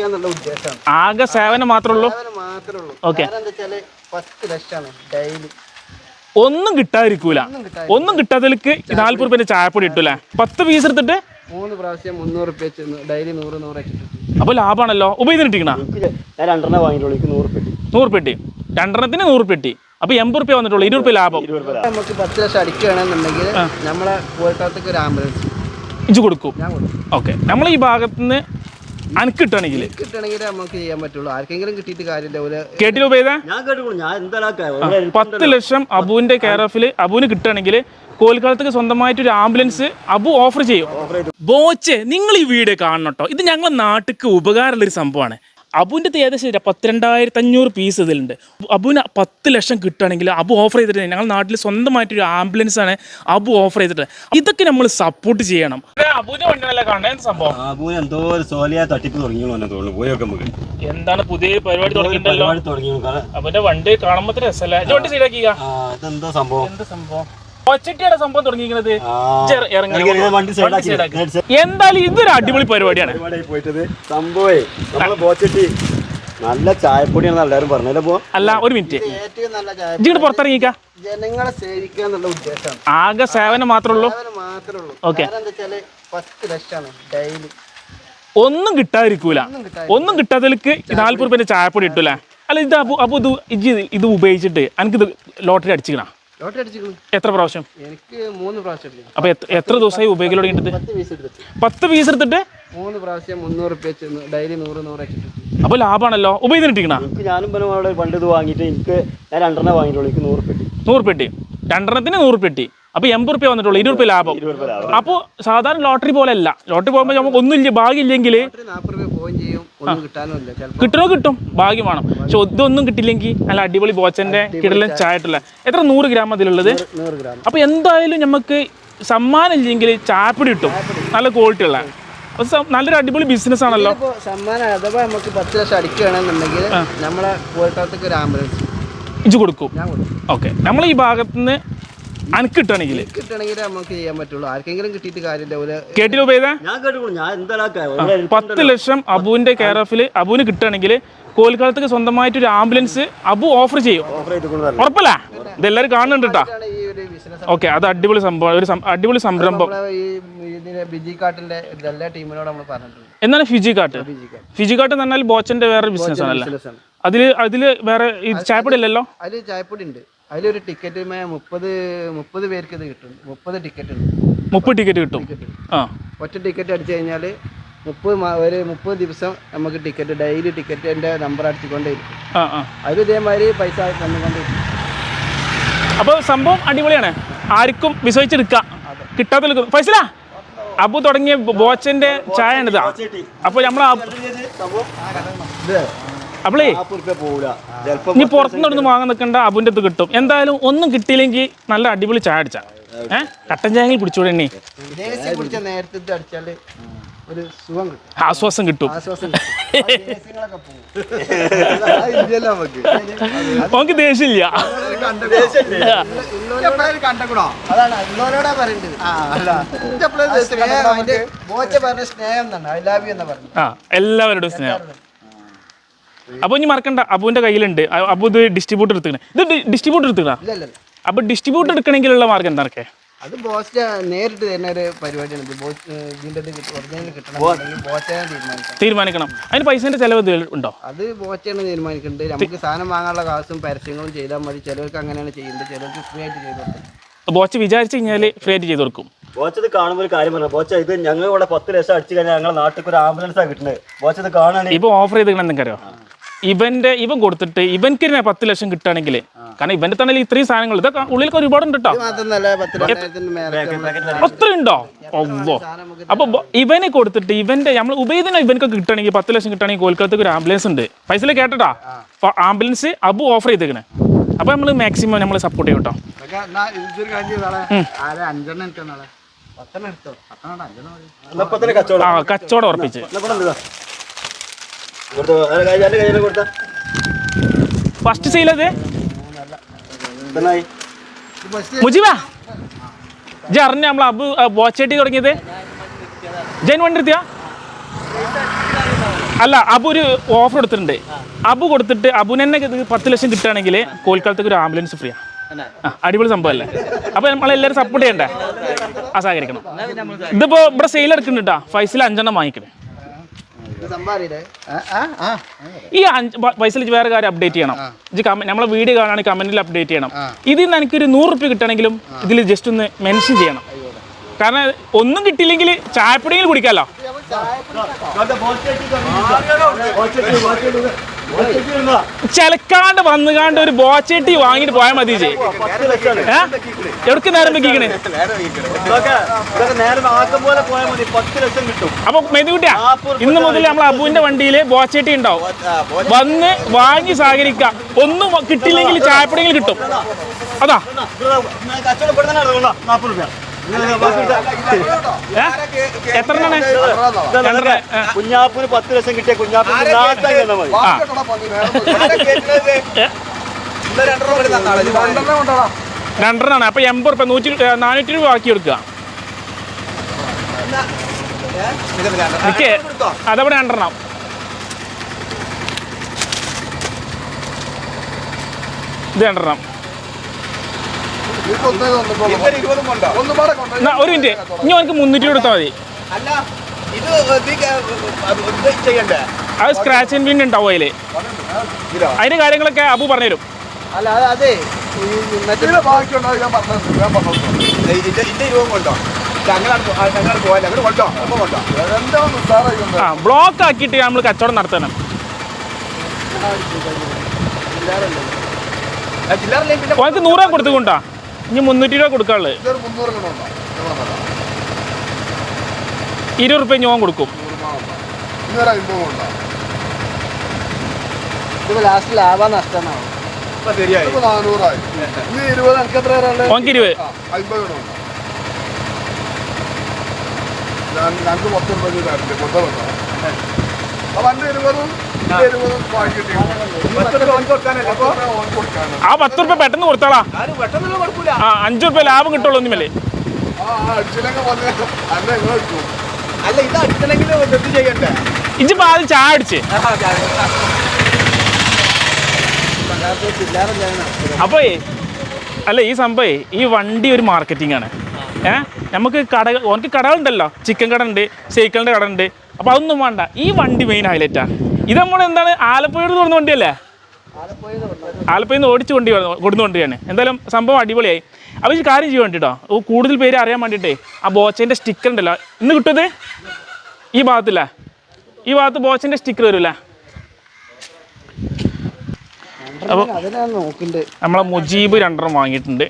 സേവിക്കുക എന്നുള്ള ഉദ്ദേശമാണ് ആകെ സേവനം മാത്രമേ ഉള്ളൂ? സേവനം മാത്രമേ ഉള്ളൂ. ഓക്കേ. കാരണം എന്താ വെച്ചാൽ പത്ത് ലക്ഷമാണ് ഡെയിലി ഒന്നും കിട്ടാതിരിക്കൂല. ഒന്നും കിട്ടാത്തതിലേക്ക് നാല്പത് റുപ്യന്റെ ചായപ്പൊടി ഇട്ടൂലേ പത്ത് പീസ് എടുത്തിട്ട്? മൂന്ന് പ്രാവശ്യം മുന്നൂറ് റുപ്യ ഡെയിലി നൂറ് നൂറ് അപ്പൊ ലാഭമാണല്ലോ ഉപയോഗിച്ചിട്ടിക്കണ ഞാൻ രണ്ടെണ്ണം വാങ്ങിയിട്ടുള്ളൂ. എനിക്ക് നൂറ് പെട്ടി നൂറ് പെട്ടി രണ്ടെണ്ണത്തിന് നൂറ് പെട്ടി അപ്പൊ എൺപത് റുപ്യ വന്നിട്ടുള്ളൂ. ഇരുപത് റുപ്യ ലാഭം. നമുക്ക് പത്ത് ലക്ഷം അടിക്കുകയാണെന്നുണ്ടെങ്കിൽ നമ്മളെ കോഴിക്കോട്ടേക്ക് ഒരു ആംബുലൻസ് ഇഞ്ച് കൊടുക്കും. ഞാൻ കൊടുക്കും. ഓക്കെ നമ്മൾ ഈ ഭാഗത്തുനിന്ന് അനക്ക് കിട്ടണമെങ്കിൽ നമുക്ക് ചെയ്യാൻ പറ്റുള്ളൂ. ആർക്കെങ്കിലും കിട്ടിയിട്ട് കാര്യമില്ല. ഒരു കേട്ടില്ല ഉപയോഗ ഞാൻ ഞാൻ എന്തായാലും പത്ത് ലക്ഷം അബുവിന്റെ കെയർ ഓഫിൽ അബുവിന് കിട്ടുകയാണെങ്കിൽ കോൽക്കാലത്തേക്ക് സ്വന്തമായിട്ട് ഒരു ആംബുലൻസ് അബു ഓഫർ ചെയ്യും. ബോച്ചെ നിങ്ങൾ ഈ വീഡിയോ കാണണം കേട്ടോ ഇത് ഞങ്ങളെ നാട്ടിക്ക് ഉപകാരമുള്ള ഒരു സംഭവമാണ്. അബുവിന്റെ ഏകദേശം ഒരു പത്തിരണ്ടായിരത്തി അഞ്ഞൂറ് പീസ് ഇതിലുണ്ട്. അബുവിന് പത്ത് ലക്ഷം കിട്ടുകയാണെങ്കിൽ അബു ഓഫർ ചെയ്തിട്ട് ഞങ്ങൾ നാട്ടിൽ സ്വന്തമായിട്ടൊരു ആംബുലൻസ് ആണ് അബു ഓഫർ ചെയ്തിട്ട് ഇതൊക്കെ നമ്മൾ സപ്പോർട്ട് ചെയ്യണം. അബുവിന്റെ വണ്ടിയല്ല കാണാൻ സംഭവം? ആബുവിന് എന്തോ ഒരു സോലിയ തട്ടിപ്പ് തുടങ്ങിയോ എന്നെ തോന്നുന്നു. പോയൊക്കെ നമുക്ക്. എന്താണ് പുതിയ പരിപാടി തുടങ്ങിയിട്ടുണ്ടല്ലോ? അബുവിന്റെ വണ്ടി കാണുമ്പോൾ രസമല്ല? വണ്ടി ശരിയാക്കിയ ആ, ഇതെന്താ സംഭവം? എന്താ സംഭവം? ഒച്ചട്ടിയുടെ സംഭവം തുടങ്ങിയിരിക്കുന്നത്. എന്തായാലും ഇതൊരു അടിപൊളി പരിപാടിയാണ്. സംഭവേ നല്ല ചായപ്പൊടിയാണ് എല്ലാവരും പറഞ്ഞല്ലോ അല്ല ഒരു മിനിറ്റ്. ഏറ്റവും നല്ല ചായ ഇജിങ്ങോട്ട് പുറത്തിറങ്ങിക്ക. ജനങ്ങളെ സേവിക്കുക എന്നുള്ള ഉദ്ദേശമാണ് ആകെ സേവനം മാത്രമേ ഉള്ളൂ. ഓക്കെ. പത്ത് ലക്ഷമാണ് ഡെയിലി ഒന്നും കിട്ടാതിരിക്കൂല. ഒന്നും കിട്ടാത്തതിലേക്ക് നാല്പത് റുപ്യന്റെ ചായപ്പൊടി ഇട്ടൂല അല്ല ഇത് അപ്പൊ അപ്പൊ ഇത് ഇത് ഉപയോഗിച്ചിട്ട് എനിക്കിത് ലോട്ടറി അടിച്ചിക്കണ? എത്ര പ്രാവശ്യം? എനിക്ക് മൂന്ന് പ്രാവശ്യം അപ്പൊ എത്ര- ദിവസമായി ഉപയോഗിക്കൽ തുടങ്ങിയിട്ട് പത്ത് പീസ് എടുത്തിട്ട്. മൂന്ന് പ്രാവശ്യം മുന്നൂറ് ഡെയിലി നൂറ് നൂറ് അപ്പൊ ലാഭമാണല്ലോ ഉപയോഗിച്ചിട്ടിക്കണ എനിക്ക് ഞാനും പിന്നെ അവിടെ പണ്ട് ഇത് വാങ്ങിയിട്ട് എനിക്ക് ഞാൻ രണ്ടെണ്ണം വാങ്ങിയിട്ടുള്ളൂ. എനിക്ക് നൂറ് പെട്ടി നൂറ് പെട്ടി രണ്ടെണ്ണത്തിന് നൂറ് പെട്ടി അപ്പൊ എൺപത് റുപ്യ വന്നിട്ടുള്ളൂ. ഇരുപത് റുപ്യ ലാഭം. അപ്പോൾ സാധാരണ ലോട്ടറി പോലെ അല്ല ലോട്ടറി പോകുമ്പോൾ നമുക്ക് ഒന്നുമില്ല ഭാഗ്യമില്ലെങ്കിൽ കിട്ടണോ കിട്ടും. ഭാഗ്യം വേണം. പക്ഷെ ഇതൊന്നും കിട്ടില്ലെങ്കിൽ നല്ല അടിപൊളി ബോച്ചന്റെ കിടലൻ ചായട്ടില്ല എത്ര? നൂറ് ഗ്രാം അതിലുള്ളത്. അപ്പൊ എന്തായാലും നമുക്ക് സമ്മാനം ഇല്ലെങ്കിൽ ചായപ്പൊടി കിട്ടും. നല്ല ക്വാളിറ്റി ഉള്ള. നല്ലൊരു അടിപൊളി ബിസിനസ് ആണല്ലോ. സമ്മാനം അഥവാ നമുക്ക് പത്ത് ലക്ഷം അടിക്കുകയാണെന്നുണ്ടെങ്കിൽ നമ്മളെ കോഴിക്കോട്ടേക്ക് ഒരു ആംബുലൻസ് കൊടുക്കും. ഓക്കെ നമ്മൾ ഈ ഭാഗത്തുനിന്ന് അനക്ക് കിട്ടണെങ്കിൽ കിട്ടണമെങ്കിൽ നമുക്ക് ചെയ്യാൻ പറ്റുള്ളൂ. ആർക്കെങ്കിലും കിട്ടിയിട്ട് കാര്യമില്ല. ഒരു കേട്ടില്ല ഉപയോഗ ഞാൻ ഞാൻ എന്തായാലും പത്ത് ലക്ഷം അബുവിന്റെ കെയർ ഓഫിൽ അബുവിന് കിട്ടണമെങ്കിൽ കോൽക്കാലത്തേക്ക് സ്വന്തമായിട്ട് ഒരു ആംബുലൻസ് അബു ഓഫർ ചെയ്യും. ഓഫർ ചെയ്തിട്ടുണ്ട് ഉറപ്പല്ല? ഇതെല്ലാവരും കാണുന്നുണ്ട് കേട്ടോ. ഓക്കെ അത് അടിപൊളി സംഭവം ഒരു അടിപൊളി സംരംഭം. എന്നാണ് ഫിജി കാട്ട്? ഫിജി കാട്ട്. എന്ന് പറഞ്ഞാൽ ബോച്ചന്റെ വേറെ ബിസിനസ് ആണല്ലേ? അതിൽ അതിൽ വേറെ ചായപ്പൊടി അല്ലല്ലോ അതിൽ ചായപ്പൊടി ഉണ്ട്. അതിലൊരു ടിക്കറ്റ് മുപ്പത് മുപ്പത് പേർക്ക് ഇത് കിട്ടും. മുപ്പത് ടിക്കറ്റ് ഉണ്ട്. മുപ്പത് ടിക്കറ്റ് കിട്ടും. ആ. ഒറ്റ ടിക്കറ്റ് അടിച്ചു കഴിഞ്ഞാൽ മുപ്പത് ഒരു മുപ്പത് ദിവസം നമുക്ക് ടിക്കറ്റ് ഡെയിലി ടിക്കറ്റിന്റെ നമ്പർ അടിച്ചുകൊണ്ടേയിരിക്കും ആ ആ. അതിൽ ഇതേമാതിരി പൈസ തന്നുകൊണ്ടിരിക്കും അപ്പോൾ സംഭവം അടിപൊളിയാണ്. ആർക്കും വിശ്വസിച്ചെടുക്കാം കിട്ടാത്ത പൈസ അബു തുടങ്ങിയ ബോച്ചന്റെ ചായ ആണ് അപ്പൊ ഇത് അപ്പളേ നീ പുറത്തുനിന്ന് വാങ്ങാൻ നിൽക്കേണ്ട അബുന്റെ അടുത്ത് കിട്ടും. എന്തായാലും ഒന്നും കിട്ടിയില്ലെങ്കിൽ നല്ല അടിപൊളി ചായ അടിച്ചാ. ഏഹ് കട്ടൻ ചായയിൽ പിടിച്ചോടെ എണ്ണി ഒരു സുഖം കിട്ടും. ആശ്വാസം കിട്ടും. ആശ്വാസം നമുക്ക്. ദേഷ്യമില്ല. എല്ലാവരുടെ സ്നേഹം. എല്ലാവരുടെയും അപ്പൊ ഇനി മറക്കണ്ട. അബുവിന്റെ കയ്യിലുണ്ട്. അബു ഇത് ഡിസ്ട്രിബ്യൂട്ടർ എടുത്തിക്കണേ ഇത് ഡിസ്ട്രിബ്യൂട്ടർ എടുത്തിക്കണ ഇല്ല ഇല്ല ഇല്ല. അപ്പൊ ഡിസ്ട്രിബ്യൂട്ടർ എടുക്കണമെങ്കിലുള്ള മാർഗം എന്താണൊക്കെ അത് ബോസ്റ്റ നേരിട്ട് തരുന്ന ഒരു പരിപാടിയാണ്. ഒറിജിനൽ തീരുമാനിക്കണം. തീരുമാനിക്കണം. അതിന് പൈസേന്റെ ചെലവ് ഉണ്ടോ? അത് ബോസ്റ്റാണ് തീരുമാനിക്കുന്നത് നമുക്ക് സാധനം വാങ്ങാനുള്ള കാശും പരസ്യങ്ങളും ചെയ്താൽ മതി. ചിലവർക്ക് അങ്ങനെയാണ് ചെയ്യുന്നത്. ചിലവർക്ക് ഫ്രീ ആയിട്ട് ചെയ്തു കൊടുക്കും. ബോച്ച് വിചാരിച്ചു കഴിഞ്ഞാൽ ഫ്രീ ആയിട്ട് ചെയ്തു കൊടുക്കും. ബോച്ചത് കാണുമ്പോൾ ഒരു കാര്യം പറഞ്ഞു? ബോച്ച ഇത് ഞങ്ങൾ ഇവിടെ പത്ത് ലക്ഷം അടിച്ചു കഴിഞ്ഞാൽ ഞങ്ങളുടെ നാട്ടിൽ ഒരു ആംബുലൻസാണ് കിട്ടുന്നത്. ബോച്ചത് കാണാൻ ഇപ്പൊ ഓഫർ ചെയ്ത് എന്തെങ്കിലും ഇവന്റെ ഇവൻ കൊടുത്തിട്ട് ഇവൻക്ക് പത്ത് ലക്ഷം കിട്ടുകയാണെങ്കിൽ കാരണം ഇവന്റെ തന്നെ ഇത്രയും സാധനങ്ങൾ. ഇതൊക്കെ ഉള്ളിലൊക്കെ ഒരുപാട് ഉണ്ട്? കേട്ടോ ഇത് ഉണ്ടോ ഓവോ അപ്പൊ ഇവനെ കൊടുത്തിട്ട് ഇവന്റെ നമ്മൾ ഉപയോഗിക്കുന്ന ഇവനൊക്കെ കിട്ടണമെങ്കിൽ പത്ത് ലക്ഷം കിട്ടണമെങ്കിൽ കൊൽക്കത്തക്ക് ഒരു ആംബുലൻസ് ഉണ്ട്. പൈസ കേട്ടട്ടാ? അപ്പൊ ആംബുലൻസ് അബു ഓഫർ ചെയ്തേക്കണേ. അപ്പൊ നമ്മൾ മാക്സിമം നമ്മൾ സപ്പോർട്ട് ചെയ്യും കേട്ടോ കച്ചവടം? ആ കച്ചവടം ഉറപ്പിച്ച്. ഫസ്റ്റ് സെയിൽ ഉണ്ട് മുജിബാ? ജി അറിഞ്ഞ നമ്മൾ അബു വാച്ചേട്ടി തുടങ്ങിയത്? ജൈൻ വണ്ടി എടുത്തിയാ അല്ല അബു ഒരു ഓഫർ കൊടുത്തിട്ടുണ്ട്. അബു കൊടുത്തിട്ട് അബുന് തന്നെ പത്ത് ലക്ഷം കിട്ടുകയാണെങ്കിൽ കോൽക്കാലത്തേക്ക് ഒരു ആംബുലൻസ് ഫ്രീ ആ. അടിപൊളി സംഭവമല്ലേ അപ്പൊ നമ്മളെല്ലാവരും സപ്പോർട്ട് ചെയ്യണ്ടേ? ആ സഹകരിക്കണം. ഇതിപ്പോ ഇവിടെ സെയിൽ എടുക്കുന്നുണ്ട് ഫൈസിൽ അഞ്ചെണ്ണം വാങ്ങിക്കണേ ഇത് സംഭവം അറിയില്ലേ ആ ആ ആ ഈ അഞ്ച് വയസ്സിൽ വേറെ കാര്യം അപ്ഡേറ്റ് ചെയ്യണം. ഇത് നമ്മളെ വീഡിയോ കാണുകയാണെങ്കിൽ കമന്റിൽ അപ്ഡേറ്റ് ചെയ്യണം. ഇതിൽ നിന്ന് എനിക്കൊരു നൂറ് റുപ്യ കിട്ടണമെങ്കിലും ഇതിൽ ജസ്റ്റ് ഒന്ന് മെൻഷൻ ചെയ്യണം. കാരണം ഒന്നും കിട്ടിയില്ലെങ്കിൽ ചായപ്പൊടിയെങ്കിലും കുടിക്കാമല്ലോ ചിലക്കാണ്ട് വന്നുകാണ്ട് ഒരു ബോച്ചേട്ടി വാങ്ങിട്ട് പോയാൽ മതി ചെയ് എവിടെ നേരം വെക്കിക്കണേ? അപ്പൊ മെതുകുട്ടിയാ ഇന്ന് മുതൽ നമ്മൾ അബുവിന്റെ വണ്ടിയിൽ ബോച്ചേട്ടി ഉണ്ടാവും. വന്ന് വാങ്ങി സഹകരിക്കാം. ഒന്നും കിട്ടില്ലെങ്കിൽ ചായപ്പൊടിയെങ്കിലും കിട്ടും. അതാ. കച്ചവടം പെടുന്ന നാൽപ്പത് രൂപ ഏ? കുഞ്ഞാപ്പിന് പത്ത് ലക്ഷം കിട്ടിയ ഏ? രണ്ടെണ്ണാണ്. അപ്പൊ എൺപത് റുപ്യ നൂറ്റി നാനൂറ്റി രൂപ ബാക്കി എടുക്കുക. അതവിടെ രണ്ടെണ്ണം. ഇത് രണ്ടെണ്ണം. ഒരു മിനിറ്റ്. ഇനി അവനക്ക് മുന്നൂറ്റി കൊടുത്താൽ മതി. അല്ല ഇത് ഇത് ചെയ്യണ്ടേ? അത് സ്ക്രാച്ച് ആൻഡ് വിൻ ഉണ്ടാവും അതിൽ. അതിന്റെ കാര്യങ്ങളൊക്കെ അബു പറഞ്ഞുതരും. അല്ല അത് ബ്ലോക്ക് ആക്കിയിട്ട് നമ്മൾ കച്ചവടം നടത്തണം. ചില്ലറല്ലേ നൂറാൻ അവനക്ക് നൂറ് രൂപ കൊടുത്തുകൊണ്ടാ ഇനി മുന്നൂറ്റി രൂപ കൊടുക്കാനുള്ളത്. ഇരുപത് റുപ്യ ഞാൻ കൊടുക്കും. ഇത് ലാസ്റ്റ് ലാഭ ശരിയായി. ഓനക്ക് ഇരുപത് ഞങ്ങൾക്ക് പത്ത് ആ. പത്ത് റുപ്യ പെട്ടെന്ന് കൊടുത്താളാ. ആ അഞ്ചു റുപ്യ ലാഭം കിട്ടുള്ളൂ ഒന്നുമല്ലേ ഇജ്ജിപ്പോ ആദ്യം ചായ അടിച്ച്. അപ്പോ അല്ല ഈ സംഭവേ ഈ വണ്ടി ഒരു മാർക്കറ്റിംഗ് ആണ്. ഏഹ് നമുക്ക് കട ഓനക്ക് കടകളുണ്ടല്ലോ. ചിക്കൻ കട ഉണ്ട് സൈക്കിളിന്റെ കട ഉണ്ട്. അപ്പോൾ അതൊന്നും വേണ്ട. ഈ വണ്ടി മെയിൻ ഹൈലൈറ്റാ ഇത് നമ്മൾ എന്താണ്? ആലപ്പുഴയിൽ തുറന്ന വണ്ടിയല്ലേ? ആലപ്പുഴയിൽ നിന്ന് ഓടിച്ചു കൊണ്ടി കൊടുന്ന വണ്ടിയാണ് എന്തായാലും സംഭവം അടിപൊളിയായി. അപ്പോൾ ഈ കാര്യം ചെയ്യാൻ വേണ്ടിട്ടോ ഓ കൂടുതൽ പേര് അറിയാൻ വേണ്ടിയിട്ടേ ആ ബോച്ചേന്റെ സ്റ്റിക്കർ ഉണ്ടല്ലോ. ഇന്ന് കിട്ടുന്നത്? ഈ ഭാഗത്തില്ല ഈ ഭാഗത്ത് ബോച്ചന്റെ സ്റ്റിക്കർ വരൂല അപ്പോൾ നമ്മളെ മുജീബ് രണ്ടെണ്ണം വാങ്ങിയിട്ടുണ്ട്.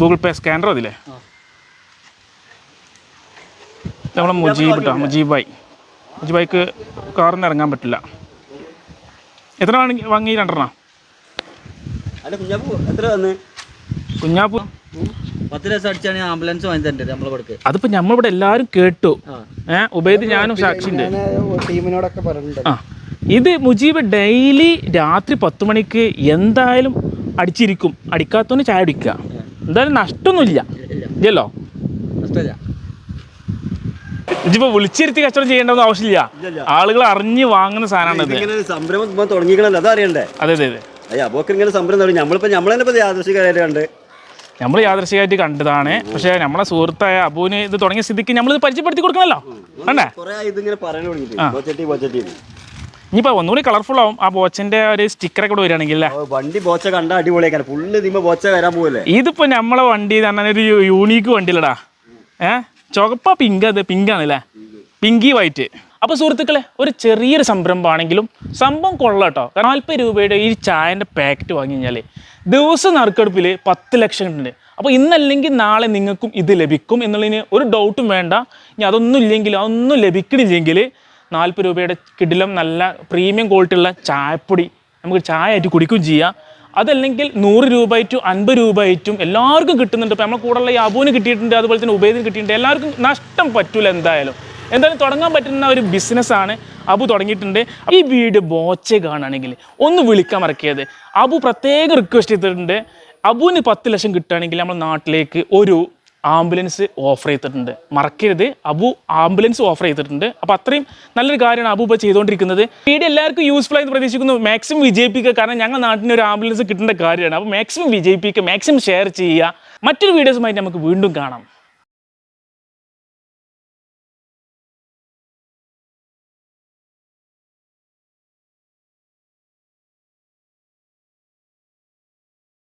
ഗൂഗിൾ പേ സ്കാനറോ അതില്ലേ ഇത് നമ്മളെ മുജീബ് കേട്ടോ മുജീബായി. മുജീബായിക്ക് കാറിൽ കാറിന് ഇറങ്ങാൻ പറ്റില്ല. എത്ര വാങ്ങി വാങ്ങി രണ്ടെണ്ണം? അല്ല കുഞ്ഞാപ്പു എത്ര തന്ന്? കുഞ്ഞാപ്പു? പത്ത് ലക്ഷം അടിച്ചാണ് ആംബുലൻസ് വാങ്ങി തരണ്ടേ നമ്മളെ കൊടുക്ക് അതിപ്പോ നമ്മളിവിടെ എല്ലാരും കേട്ടു. ഏഹ് ഉബൈദ് ഞാനും ഞാൻ ടീമിനോടൊക്കെ പറഞ്ഞിട്ടുണ്ട്. ആ. ഇത് മുജീബ് ഡെയിലി രാത്രി പത്ത് മണിക്ക് എന്തായാലും അടിച്ചിരിക്കും. അടിക്കാത്തവന് ചായ അടിക്കുക എന്തായാലും നഷ്ടമൊന്നുമില്ല. ഇല്ലല്ലോ? നഷ്ടമില്ല. ഇതിപ്പോ വിളിച്ചിരുത്തി കച്ചവടം ചെയ്യേണ്ടെന്ന് ആവശ്യമില്ല. ആളുകൾ അറിഞ്ഞു വാങ്ങുന്ന സാധനമാണ് സംരംഭം തുടങ്ങിക്കണല്ലോ അതറിയണ്ടേ അതെ അതെ അതെ അയ്യ അപ്പോക്ക് ഇങ്ങനെ സംരംഭം തുടങ്ങി നമ്മളിപ്പോ നമ്മൾ ഇപ്പൊ യാദൃശികരായിട്ട് കണ്ട്. നമ്മൾ യാദൃശികമായിട്ട് കണ്ടതാണ്. പക്ഷേ നമ്മളെ സുഹൃത്തായ അബുവിന് ഇത് തുടങ്ങിയ സ്ഥിതിക്ക് ഇത് പരിചയപ്പെടുത്തി കൊടുക്കണല്ലോ വേണ്ടേ ഇനിയിപ്പോ ഒന്നുകൂടി കളർഫുൾ ആവും. ആ ബോച്ചന്റെ ഒരു സ്റ്റിക്കറൊക്കെ കൂടെ വരികയാണെങ്കിൽ വണ്ടി ബോച്ച കണ്ട അടിപൊളിയാക്കാൻ ഫുള്ള് ബോച്ച വരാൻ പോവല്ലേ? ഇതിപ്പോ നമ്മളെ വണ്ടി എന്ന് പറഞ്ഞാൽ ഒരു യൂണീക്ക് വണ്ടിയിലടാ. ഏ? ചുവപ്പ പിങ്ക് അത് പിങ്ക് ആണല്ലേ പിങ്കി വൈറ്റ് അപ്പോൾ സുഹൃത്തുക്കളെ ഒരു ചെറിയൊരു സംരംഭമാണെങ്കിലും സംഭവം കൊള്ളാം കേട്ടോ നാൽപ്പത് രൂപയുടെ ഈ ചായന്റെ പാക്കറ്റ് വാങ്ങി കഴിഞ്ഞാൽ ദിവസം നറുക്കെടുപ്പിൽ പത്ത് ലക്ഷം ഉണ്ട് അപ്പോൾ ഇന്നല്ലെങ്കിൽ നാളെ നിങ്ങൾക്കും ഇത് ലഭിക്കും എന്നുള്ളതിന് ഒരു ഡൗട്ടും വേണ്ട. ഇനി അതൊന്നും ഇല്ലെങ്കിൽ അതൊന്നും ലഭിക്കണില്ലെങ്കിൽ നാൽപ്പത് രൂപയുടെ കിടിലം നല്ല പ്രീമിയം ക്വാളിറ്റി ഉള്ള ചായപ്പൊടി നമുക്ക് ചായ ആയിട്ട് കുടിക്കുകയും ചെയ്യാം. അതല്ലെങ്കിൽ നൂറ് രൂപ ആയിട്ടും അൻപത് രൂപ ആയിട്ടും എല്ലാവർക്കും കിട്ടുന്നുണ്ട്. ഇപ്പം നമ്മളെ കൂടെയുള്ള ഈ അബുവിന് കിട്ടിയിട്ടുണ്ട് അതുപോലെ തന്നെ ഉബൈദിന് കിട്ടിയിട്ടുണ്ട്. എല്ലാവർക്കും നഷ്ടം പറ്റൂല എന്തായാലും. എന്തായാലും തുടങ്ങാൻ പറ്റുന്ന ഒരു ബിസിനസ്സാണ് അബു തുടങ്ങിയിട്ടുണ്ട്. ഈ വീട് ബോച്ചെ കാണുകയാണെങ്കിൽ ഒന്ന് വിളിക്കാൻ മറക്കിയത് അബു പ്രത്യേക റിക്വസ്റ്റ് ചെയ്തിട്ടുണ്ട്. അബുവിന് പത്ത് ലക്ഷം കിട്ടുകയാണെങ്കിൽ നമ്മൾ നാട്ടിലേക്ക് ഒരു ആംബുലൻസ് ഓഫർ ചെയ്തിട്ടുണ്ട്. മറക്കരുത്. അബു ആംബുലൻസ് ഓഫർ ചെയ്തിട്ടുണ്ട്. അപ്പോൾ അത്രയും നല്ലൊരു കാര്യമാണ് അബു ഇപ്പോൾ ചെയ്തുകൊണ്ടിരിക്കുന്നത്. വീഡിയോ എല്ലാവർക്കും യൂസ്ഫുൾ ആയി പ്രതീക്ഷിക്കുന്നു. മാക്സിമം വിജയിപ്പിക്കുക. കാരണം ഞങ്ങൾ നാട്ടിന് ഒരു ആംബുലൻസ് കിട്ടേണ്ട കാര്യമാണ്. അപ്പോൾ മാക്സിമം വിജയിപ്പിക്കുക മാക്സിമം ഷെയർ ചെയ്യുക. മറ്റൊരു വീഡിയോസുമായിട്ട് നമുക്ക് വീണ്ടും കാണാം.